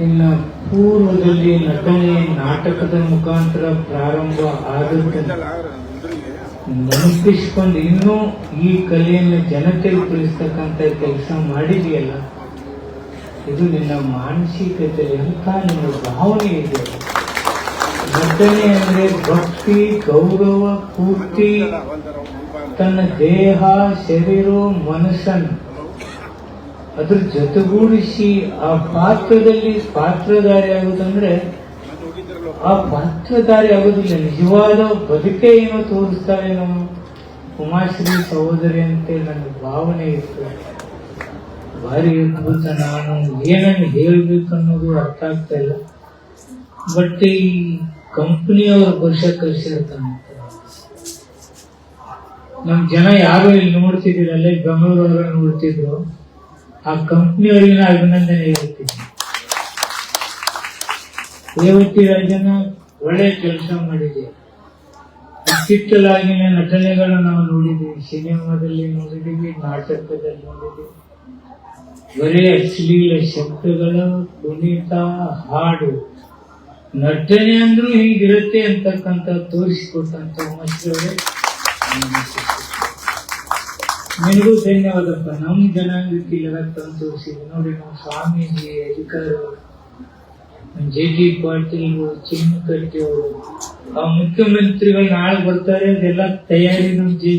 ಇನ್ನ ಪೂರ್ವದಲ್ಲಿ ನಟನೆ ನಾಟಕದ ಮುಖಾಂತರ ಪ್ರಾರಂಭ ಆಗುತ್ತೆ ನೆನಪಿಸ್ಕೊಂಡು ಇನ್ನೂ ಈ ಕಲೆಯನ್ನು ಜನತೆಗೆ ತಿಳಿಸ್ತಕ್ಕಂಥ ಕೆಲಸ ಮಾಡಿದೆಯಲ್ಲ? ಇದು ನಿನ್ನ ಮಾನಸಿಕತೆ ಅಂತ ನಿನ್ನ ಭಾವನೆ ಇದೆ. ನಟನೆ ಅಂದ್ರೆ ಭಕ್ತಿ, ಗೌರವ, ಪೂರ್ತಿ. ತನ್ನ ದೇಹ, ಶರೀರ, ಮನಸ್ಸನ್ನು ಅದ್ರ ಜೊತೆಗೂಡಿಸಿ ಆ ಪಾತ್ರದಲ್ಲಿ ಪಾತ್ರಧಾರಿ ಆಗುದಂದ್ರೆ ಆ ಪಾತ್ರಧಾರಿ ಆಗೋದಿಲ್ಲ. ನಿಜವಾದ ಬದುಕೇ ಏನೋ ತೋರಿಸ್ತಾರೆ ನಮ್ಮ ಉಮಾಶ್ರೀ ಸಹೋದರಿ ಅಂತ ನನ್ನ ಭಾವನೆ ಇತ್ತು. ಭಾರಿ ಅದ್ಭುತ ನಾನು ಏನನ್ನು ಹೇಳ್ಬೇಕು ಅನ್ನೋದು ಅರ್ಥ ಆಗ್ತಾ ಇಲ್ಲ. ಬಟ್ ಈ ಕಂಪ್ನಿಯವ್ರ ವರ್ಷ ಕಳಿಸಿರ್ತಾನೆ ನಮ್ ಜನ ಯಾರು ಇಲ್ಲಿ ನೋಡ್ತಿದ್ದೀರಲ್ಲ ಬೆಂಗಳೂರವ್ರ ನೋಡ್ತಿದ್ರು. ಆ ಕಂಪ್ನಿಯವರಿಗೆ ಅಭಿನಂದನೆ ಹೇಳ್ತೀನಿ. ರೇವತಿ ರಾಜನ ಒಳ್ಳೆ ಕೆಲಸ ಮಾಡಿದೆ. ಇತ್ತಿತ್ತಲಾಗಿನ ನಟನೆಗಳನ್ನ ನಾವು ನೋಡಿದ್ದೀವಿ ಸಿನಿಮಾದಲ್ಲಿ ನೋಡಿದ್ದೀವಿ ನಾಟಕದಲ್ಲಿ ನೋಡಿದ್ದೀವಿ ಬರೀ ಅಶ್ಲೀಲ ಶಬ್ದಗಳು ಕುಣಿತ ಹಾಡು. ನಟನೆ ಅಂದ್ರೂ ಹೀಗಿರುತ್ತೆ ಅಂತಕ್ಕಂಥ ತೋರಿಸಿಕೊಟ್ಟಂತ ಉಮೇಶ್ವರೇ ನಿನಗೂ ಧನ್ಯವಾದಪ್ಪ. ನಮ್ಮ ಜನಾಂಗಕ್ಕೆ ಇಲ್ಲದಾಗ ತಂದು ನೋಡಿ ನಾವು ಸ್ವಾಮೀಜಿ ಅಧಿಕಾರ ಜೆ ಡಿ ಪಾಟೀಲ್ ಚಿನ್ನಕಟ್ಟಿ ಅವರು ಆ ಮುಖ್ಯಮಂತ್ರಿಗಳು ನಾಳೆ ಬರ್ತಾರೆ ಅದೆಲ್ಲ ತಯಾರಿ ನಮ್ ಜೆ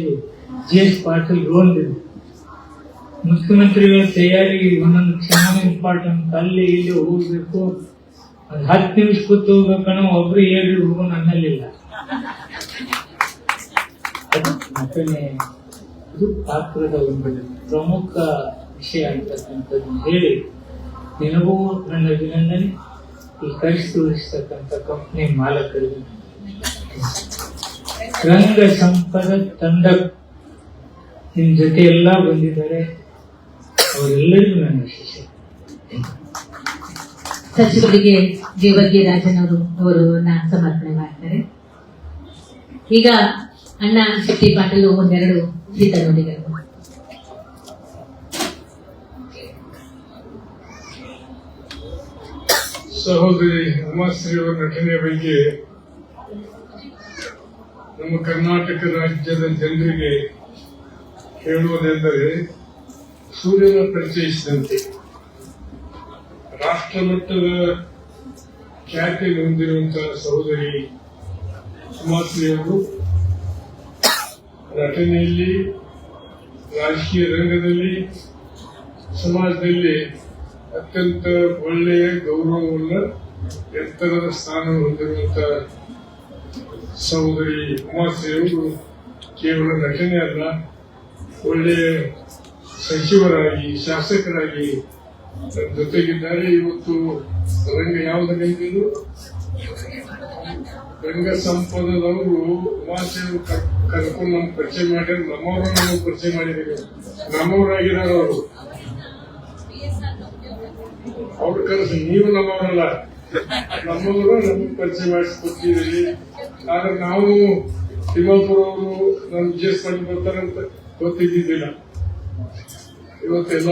ಜಿ ಎಸ್ ಪಾಟೀಲ್ ರೋಲ್ದಿದೆ ಮುಖ್ಯಮಂತ್ರಿಗಳ ತಯಾರಿ ಒಂದೊಂದು ಕ್ಷಣ ಇಂಪಾರ್ಟೆಂಟ್ ಅಲ್ಲಿ ಇಲ್ಲಿ ಹೋಗ್ಬೇಕು. ಅದು ಹತ್ತು ನಿಮಿಷ ಕೂತು ಹೋಗ್ಬೇಕಣ್ಣ ಒಬ್ರು ಹೇಳಿ ಹೋಗೋ ನನ್ನಲ್ಲಿಲ್ಲ. ಮತ್ತೆ ಪಾತ್ರದ ಒಂದು ಪ್ರಮುಖ ವಿಷಯ ಅಂತಕ್ಕಂಥದ್ದು ಹೇಳಿ, ನಿನಗೂ ನನ್ನ ಅಭಿನಂದನೆ. ಈ ಕಳಿಸಿ ತೋರಿಸ್ತಕ್ಕಂಥ ಕಂಪ್ನಿ ಮಾಲಕರಿಗೆ. ರಂಗ ಸಂಪದ ತಂಡ ನಿಮ್ ಜೊತೆ ಎಲ್ಲ ಬಂದಿದ್ದಾರೆ. ಅವರೆಲ್ಲರಿಗೂ ನನ್ನ ವಿಶೇಷ. ಸಚಿವರಿಗೆ ಜೇವರ್ಗಿ ರಾಜನ್ ಅವರು ಗೌರವವನ್ನ ಸಮರ್ಪಣೆ ಮಾಡ್ತಾರೆ. ಈಗ ಅಣ್ಣ ಶೆಟ್ಟಿ ಪಾಟೀಲು ಒಂದೆರಡು ಸಹೋದರಿ ಉಮಾಶ್ರೀ ಅವರ ನಟನೆಯ ಬಗ್ಗೆ ನಮ್ಮ ಕರ್ನಾಟಕ ರಾಜ್ಯದ ಜನರಿಗೆ ಹೇಳುವುದೆಂದರೆ, ಸೂರ್ಯನ ಪರಿಚಯಿಸಿದಂತೆ. ರಾಷ್ಟ್ರ ಮಟ್ಟದ ಖ್ಯಾತಿ ಹೊಂದಿರುವಂತಹ ಸಹೋದರಿ ಉಮಾಶ್ರೀ ಅವರು ನಟನೆಯಲ್ಲಿ ರಾಜಕೀಯ ರಂಗದಲ್ಲಿ, ಸಮಾಜದಲ್ಲಿ ಅತ್ಯಂತ ಒಳ್ಳೆಯ ಗೌರವವನ್ನು ಎತ್ತರದ ಸ್ಥಾನ ಹೊಂದಿರುವಂತ ಸಹೋದರಿ ಉಮಾಶ್ರೀ ಅವರು ಕೇವಲ ನಟನೆ ಅಲ್ಲ, ಒಳ್ಳೆಯ ಸಚಿವರಾಗಿ, ಶಾಸಕರಾಗಿ ಜೊತೆಗಿದ್ದಾರೆ. ಇವತ್ತು ರಂಗ ಯಾವುದರಿಂದ ರಂಗ ಸಂಪದದವರು ಉಮಾಶ್ರೀ ಅವರು ಕರ್ಕೊಂಡು ನಮ್ಗೆ ಪರಿಚಯ ಮಾಡ್ಯಾರ ನಮ್ಮವ್ರನ್ನ ನಮಗೆ ಪರಿಚಯ ಮಾಡಿದ್ದಾರೆ. ನಮ್ಮವರಾಗಿರೋರು. ಅವರು ಅವ್ರ ಕನಸು ನೀವು ನಮ್ಮವರಲ್ಲ. ನಮ್ಮವರು ನಮಗೆ ಪರಿಚಯ ಮಾಡಿಸ್ಕೊಟ್ಟಿದ್ದೀರಿ. ಆದ್ರೆ ನಾವು ತಿಮ್ಮಾಪುರ ಅವರು ನಮ್ಮ ವಿಜಯಸ್ ಮಾಡಿ ಬರ್ತಾರಂತ ಗೊತ್ತಿದ್ದಿದ್ದಿಲ್ಲ. ಇವತ್ತೆಲ್ಲ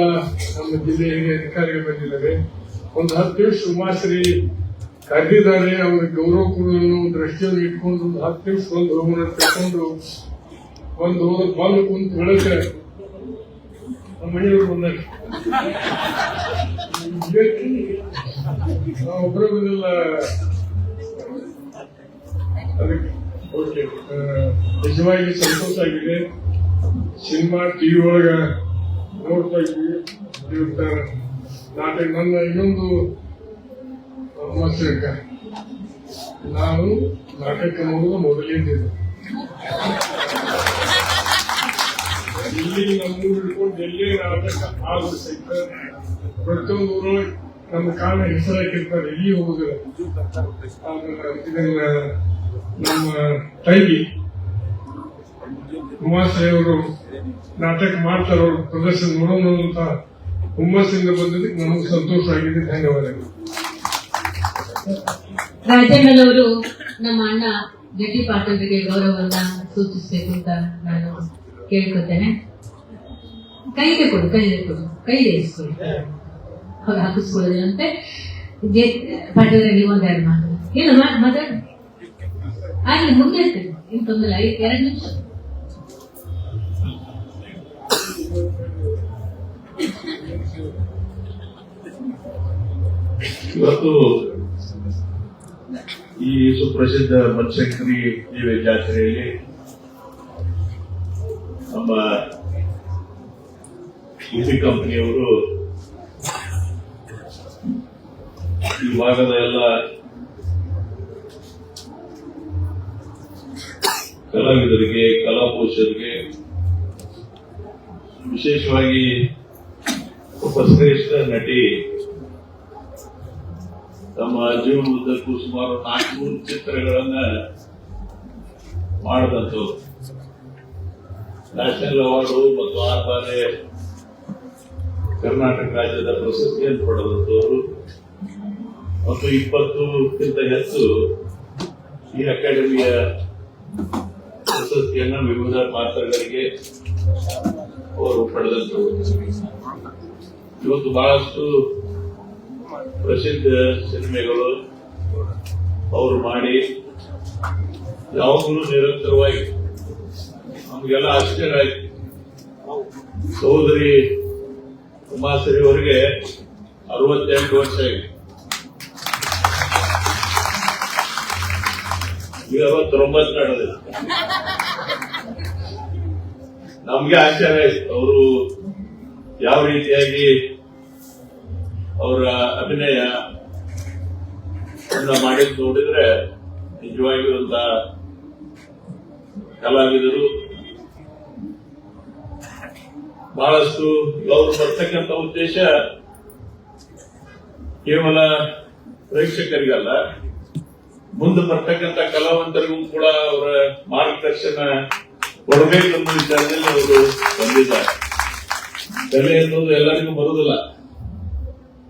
ನಮ್ಮ ಜಿಲ್ಲೆಯ ಹಿರಿಯ ಅಧಿಕಾರಿಗಳು ಬಂದಿದ್ದಾರೆ. ಒಂದು ಹತ್ತು ನಿಮಿಷ ಉಮಾಶ್ರೀ ಕರೆದಿದ್ದಾರೆ ಅವರ ಗೌರವ ಕೊಡುವನ್ನು ದೃಷ್ಟಿಯಲ್ಲಿ ಇಟ್ಕೊಂಡು ಒಂದು ಹತ್ತು ನಿಮಿಷ ಒಂದು ಹೋಗೋಣ ತಗೊಂಡು ಒಂದು ಹೋದ ಬಂದು ಕುಂತು ಹೇಳಕ್ಕೆ ನಮ್ಮ ಮನೆಯವರು ಬಂದಾಗ ಬಂದಿಲ್ಲ. ಅದಕ್ಕೆ ನಿಜವಾಗಿ ಸಂತೋಷ ಆಗಿದೆ. ಸಿನಿಮಾ ಟಿವಿ ಒಳಗ ನೋಡ್ತಾ ಇದ್ವಿ ನಾಟಕ ನನ್ನ ಇನ್ನೊಂದು ಮತ್ಸರಕ್ಕ ನಾನು ನಾಟಕ ನೋಡುವುದು ಮೊದಲಿದ್ದೇನೆ ಇಲ್ಲಿ ನಮ್ಮೂರು ಹಿಡ್ಕೊಂಡು ಎಲ್ಲೇ ನಾಟಕ ಆದ್ರೂ ಸಹಿತ ಪ್ರತಿಯೊಂದು ಊರು ನಮ್ಮ ಕಾಲ ಹೆಸರಾಕಿರ್ತಾರೆ ಇಲ್ಲಿ ಹೋಗುದಿಲ್ಲ ಇದನ್ನ ನಮ್ಮ ತಂಗಿ ಅವರು ನಾಟಕ ಮಾಡ್ತಾರೆ. ಪ್ರದರ್ಶನ ನೋಡೋಣ ಅಂತ ಹುಮ್ಮಸ್ಸಿಂದ ಬಂದಿದ್ದಕ್ಕೆ ನಮಗೆ ಸಂತೋಷ ಆಗಿದೆ. ಧನ್ಯವಾದಗಳು. ರಾಜಣ್ಣನವರು ನಮ್ಮ ಅಣ್ಣ ಜಟಿ ಪಾಟೀಲ್ರಿಗೆ ಗೌರವವನ್ನ ಸೂಚಿಸಬೇಕು ಅಂತ ನಾನು ಕೇಳ್ಕೊತೇನೆ ಕೈಗೆ ಕೊಡು ಕೈಗೆ ಕೊಡು ಕೈಗೆ ಇಸ್ಕೊಳ್ಳಿ ಅವ್ರು ಹಾಕಿಸ್ಕೊಳ್ಳೋದಂತೆ. ಪಾಟೀಲ್ರಿಗೆ ಪಾಟೀಲ್ ನೀವು ಒಂದೆರಡು ಮಾತು. ಏನು ಮಾತಾಡಿ. ಆಗ್ಲಿ ಮುಂದೆ ಏನು ತೊಂದರೆ ಐದು ಎರಡು ನಿಮಿಷ. ಇವತ್ತು ಈ ಸುಪ್ರಸಿದ್ಧ ಬನಶಂಕರಿ ದೇವಿ ಜಾತ್ರೆಯಲ್ಲಿ ನಮ್ಮ ಇಸಿ ಕಂಪನಿಯವರು ಈ ಭಾಗದ ಎಲ್ಲ ಕಲಾವಿದರಿಗೆ ಕಲಾಪೋಷರಿಗೆ ವಿಶೇಷವಾಗಿ ಒಬ್ಬ ನಟಿ ತಮ್ಮ ಜೀವನದಕ್ಕೂ ಸುಮಾರು ನಾಲ್ಕುನೂರು ಚಿತ್ರಗಳನ್ನ ಮಾಡಿದಂತು ನ್ಯಾಷನಲ್ ಅವಾರ್ಡು ಮತ್ತು ಆ ಬಾರಿ ಕರ್ನಾಟಕ ರಾಜ್ಯದ ಪ್ರಶಸ್ತಿಯನ್ನು ಪಡೆದಂಥವರು ಮತ್ತು ಇಪ್ಪತ್ತಕ್ಕಿಂತ ಹೆಚ್ಚು ಈ ಅಕಾಡೆಮಿಯ ಪ್ರಶಸ್ತಿಯನ್ನ ವಿವಿಧ ಪಾತ್ರಗಳಿಗೆ ಅವರು ಪಡೆದಂಥವರು ಇವತ್ತು ಬಹಳಷ್ಟು ಪ್ರಸಿದ್ಧ ಸಿನಿಮೆಗಳು ಅವರು ಮಾಡಿ ಯಾವಾಗಲೂ ನಿರಂತರವಾಗಿ ನಮಗೆಲ್ಲ ಆಶ್ಚರ್ಯ ಆಯ್ತು. ಸಹೋದರಿ ಉಮಾಶ್ರೀ ಅವರಿಗೆ ಅರವತ್ತೆಂಟು ವರ್ಷ ಆಗಿದೆ ಅರವತ್ತೊಂಬತ್ತು ನಡೆದಿದೆ. ನಮ್ಗೆ ಆಶ್ಚರ್ಯ ಆಯ್ತು. ಅವರು ಯಾವ ರೀತಿಯಾಗಿ ಅವರ ಅಭಿನಯ ಅನ್ನ ಮಾಡಿದ್ ನೋಡಿದ್ರೆ ನಿಜವಾಗಿರುವಂತ ಕಲಾವಿದರು ಬಹಳಷ್ಟು ಅವರು ಬರ್ತಕ್ಕಂಥ ಉದ್ದೇಶ ಕೇವಲ ಪ್ರೇಕ್ಷಕರಿಗಲ್ಲ, ಮುಂದೆ ಬರ್ತಕ್ಕಂಥ ಕಲಾವಂತರಿಗೂ ಕೂಡ ಅವರ ಮಾರ್ಗದರ್ಶನ ಕೊಡಬೇಕೆಂಬ ವಿಚಾರದಲ್ಲಿ ಅವರು ಬಂದಿದ್ದಾರೆ. ಕಲೆ ಅನ್ನೋದು ಎಲ್ಲರಿಗೂ ಬರುವುದಿಲ್ಲ.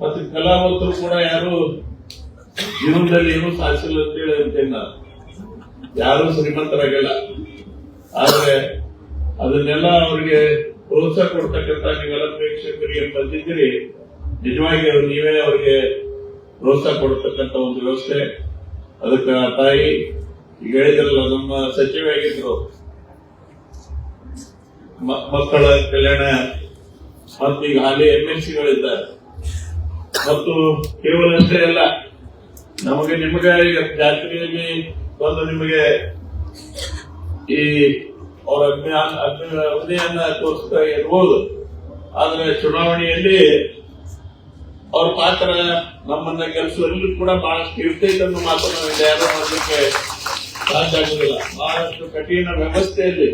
ಮತ್ತು ಕಲಾವಂತರು ಕೂಡ ಯಾರು ಜೀವನದಲ್ಲಿ ಏನು ಸಾಧಿಸಿಲ್ಲ ಅಂತ ಹೇಳಿ ಯಾರು ಶ್ರೀಮಂತರಾಗಿಲ್ಲ. ಆದ್ರೆ ಅದನ್ನೆಲ್ಲ ಅವರಿಗೆ ಪ್ರೋತ್ಸಾಹ ಕೊಡ್ತಕ್ಕಂತ ನೀವೆಲ್ಲ ಪ್ರೇಕ್ಷಕರಿಗೆ ಬಂದಿದ್ದೀರಿ ನಿಜವಾಗಿ ನೀವೇ ಅವ್ರಿಗೆ ಪ್ರೋತ್ಸಾಹ ಕೊಡ್ತಕ್ಕಂತ ಒಂದು ವ್ಯವಸ್ಥೆ. ಅದಕ್ಕೆ ತಾಯಿ ಈಗ ಹೇಳಿದ್ರಲ್ಲ, ನಮ್ಮ ಸಚಿವ ಆಗಿದ್ರು. ಮಕ್ಕಳ ಕಲ್ಯಾಣ, ಮತ್ತೀಗ ಹಾಲಿ ಎಂ ಎಲ್ ಸಿಗಳಿದ್ದಾರೆ ಮತ್ತು ಕೇವಲ ಅಷ್ಟೇ ಅಲ್ಲ, ನಮಗೆ ನಿಮಗೆ ಈಗ ಜಾತ್ರೆಯಲ್ಲಿ ಬಂದು ನಿಮಗೆ ಈ ಅವರ ಅಗ್ನಿ ಅಗ್ನಿ ಅಗ್ನಿಯನ್ನ ತೋರಿಸ್ತಾ ಇರ್ಬೋದು. ಆದ್ರೆ ಚುನಾವಣೆಯಲ್ಲಿ ಅವ್ರ ಪಾತ್ರ ನಮ್ಮನ್ನ ಗೆಲ್ಲಿಸುವಲ್ಲಿ ಕೂಡ ಬಹಳಷ್ಟು ಇರ್ತೈತೆ ಅನ್ನೋ ಮಾತ್ರ ನಾವು ಯಾರು ಮಾಡಲಿಕ್ಕೆ ಸಾಧ್ಯ ಆಗುದಿಲ್ಲ. ಬಹಳಷ್ಟು ಕಠಿಣ ವ್ಯವಸ್ಥೆಯಲ್ಲಿ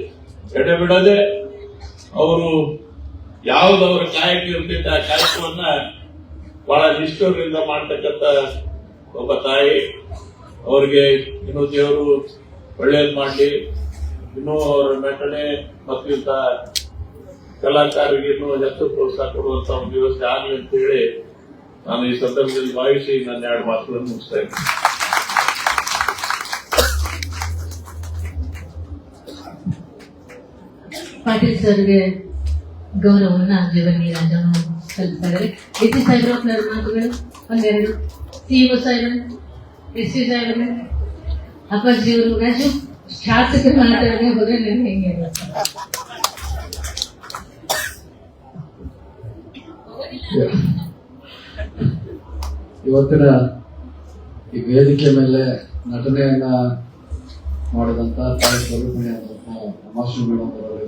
ಎಡಬಿಡದೆ ಅವರು ಯಾವ್ದು ಅವರ ಕಾಯಕ ಇರ್ತೈತೆ ಆ ಕಾಯಕವನ್ನ ಬಹಳ ನಿಷ್ಠರಿಂದ ಮಾಡ್ತಕ್ಕಂಥ ಒಬ್ಬ ತಾಯಿ. ಅವರಿಗೆ ಇನ್ನೂ ದೇವರು ಒಳ್ಳೇದು ಮಾಡಲಿ. ಇನ್ನೂ ಅವರ ನಟನೆ ಇಂಥ ಕಲಾಕಾರರಿಗೆ ಇನ್ನೂ ಹೆಚ್ಚು ಪ್ರೋತ್ಸಾಹ ಕೊಡುವಂತ ಒಂದು ವ್ಯವಸ್ಥೆ ಆಗಲಿ ಅಂತ ಹೇಳಿ ನಾನು ಈ ಸಂದರ್ಭದಲ್ಲಿ ಭಾವಿಸಿ ನನ್ನ ಎರಡು ಮಾತುಗಳನ್ನು ಮುಗಿಸ್ತಾ ಇದ್ದೀನಿ. ಪಾಟೀಲ್ ಸರ್ಗೆ ಗೌರವವನ್ನು ಜೀವನಿ ರಾಜನು ಸಲ್ಲಿಸ್ತಾ ಇದ್ದಾರೆ ಎಸ್ ಸಿ ಸಾಹೇಬ್ರವ್ರ ಮಾತುಗಳು ಒಂದೆರಡು. ಸಿಇಒ ಸಾಹೇಬ್ ಎಸ್ ಸಿ ಸಾಹೇಬ್ರೆ ಅಪ್ಪಾಜಿ ಅವರು ರಾಜು ಶಾಸಕರು ಮಾತಾಡದೆ ಹೋದ್ರೆ ನನಗೆ ಹೆಂಗೆ ಇರುತ್ತೆ? ಇವತ್ತಿನ ಈ ವೇದಿಕೆ ಮೇಲೆ ನಟನೆಯನ್ನ ಮಾಡಿದಂತ ತಾಯಿ ಸ್ವರೂಪಿಣಿ ಆದಂತ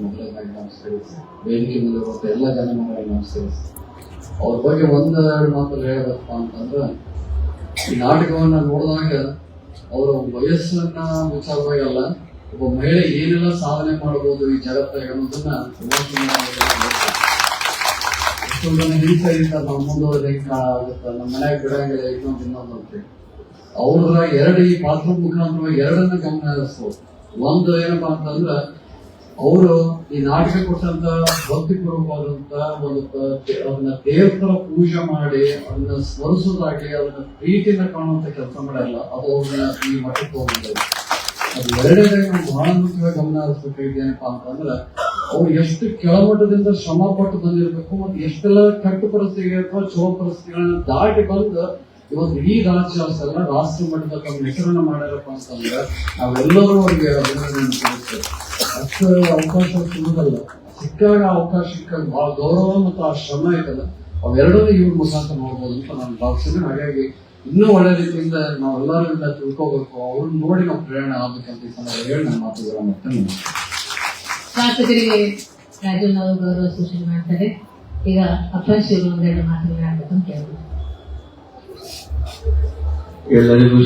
ಮೊದಲನೇದಾಗಿ ನಮಸ್ಕರಿಸಿ ವೇದಿಕೆ ಮೇಲೆ ಎಲ್ಲ ಜನಗಳಿಗೆ ನಮಸ್ಕರಿಸಿ ಅವ್ರ ಬಗ್ಗೆ ಒಂದೆರಡು ಮಾತು ಹೇಳಬೇಕಪ್ಪ ಅಂತಂದ್ರೆ, ಈ ನಾಟಕವನ್ನ ನೋಡಿದಾಗ ಅವರ ವಯಸ್ಸನ್ನ ವಿಚಾರವಾಗಿ ಅಲ್ಲ, ಒಬ್ಬ ಮಹಿಳೆ ಏನೆಲ್ಲ ಸಾಧನೆ ಮಾಡಬಹುದು ಈ ಆಗಿ ಹೇಳ್ತಾರೆ. ಎಷ್ಟೊಂದು ಜನ ನಾವು ಮುಂದುವರೆದ ಆಗುತ್ತೆ ನಮ್ಮ ಮನ್ಯಾಗ ಬಿಡಂಗಿಲ್ಲ ಇನ್ನೊಂದು ಇನ್ನೊಂದು ಅಂತೇಳಿ ಅವ್ರ ಎರಡು ಈ ಪಾತ್ರ ಮುಖಾಂತರವಾಗಿ ಎರಡನ್ನ ಗಮನ ಹರಿಸ್ಬೋದು. ಒಂದು ಏನಪ್ಪಾ ಅಂತಂದ್ರ ಅವರು ಈ ನಾಟಕ ಕೊಟ್ಟಂತ ಭಕ್ತಿಪೂರ್ವಕವಾದಂತ ಒಂದು ಪ- ಅದನ್ನ ದೇವತರ ಪೂಜೆ ಮಾಡಿ ಅದನ್ನ ಸ್ಮರಿಸೋದಾಗ್ಲಿ ಅದನ್ನ ಪ್ರೀತಿಯಿಂದ ಕಾಣುವಂತ ಕೆಲಸ ಮಾಡಲ್ಲ, ಅದು ಅವ್ರನ್ನ ಈ ಮಠಕ್ಕೆ ಹೋಗಿದ್ದಾರೆ ಅದು ಎರಡನೇದಾಗಿ ನಾವು ಬಹಳ ಮುಖ್ಯವಾಗಿ ಗಮನ ಹರಿಸಬೇಕಾಗಿದೆ ಏನಪ್ಪಾ ಅಂತಂದ್ರ, ಅವ್ರು ಎಷ್ಟು ಕೆಳಮಟ್ಟದಿಂದ ಶ್ರಮ ಪಟ್ಟು ಬಂದಿರಬೇಕು ಮತ್ತೆ ಎಷ್ಟೆಲ್ಲ ಕೆಟ್ಟ ಪರಿಸ್ಥಿತಿಗೆ ಅಥವಾ ಚಲೋ ಪರಿಸ್ಥಿತಿಗಳನ್ನ ದಾಟಿ ಬಂದು ಇವತ್ತು ಇಡೀ ರಾಜ್ಯ ಅಷ್ಟಲ್ಲ ರಾಷ್ಟ್ರ ಮಟ್ಟದ ತಮ್ಮ ಹೆಸರನ್ನ ಮಾಡ್ಯಾರಪ್ಪ ಅಂತಂದ್ರೆ ನಾವೆಲ್ಲರೂ ಅವ್ರಿಗೆ ಅಭಿನಂದನೆ ಸಲ್ಲಿಸ್ತೇವೆ. ಅಷ್ಟು ಅವಕಾಶ ಸಿಗೋದಲ್ಲ ಸಿಕ್ಕಾಗ ಅವಕಾಶ ಸಿಕ್ಕಾಗ ಬಹಳ ಗೌರವ ಮತ್ತು ಆ ಶ್ರಮ ಇದಲ್ಲ ಅವೆರಡೂ ಇವ್ರ ಮುಖಾಂತರ ನೋಡ್ಬೋದು ಅಂತ ನಾನು ಭಾವಿಸ್ತೇನೆ. ಹಾಗಾಗಿ ಇನ್ನೂ ಒಳ್ಳೆ ರೀತಿಯಿಂದ ನಾವೆಲ್ಲರಿಂದ ತಿಳ್ಕೋಬೇಕು. ಅವ್ರನ್ನ ನೋಡಿ ನಾವು ಪ್ರೇರಣೆ ಆಗ್ಬೇಕಂತ ಅಂತ ಹೇಳಿ ನಾನು ಮಾತುಗಳ ಮತ್ತೆ ಶಾಸಕರಿಗೆ ರಾಜೀವ್ ಅವರು ಗೌರವ ಸೂಚನೆ ಮಾಡ್ತಾರೆ. ಈಗ ಅಪ್ಪಶಿವರು ಒಂದೆರಡು ಅಂತ ಕೇಳ್ಬೋದು ಎಲ್ಲರಿಗೂ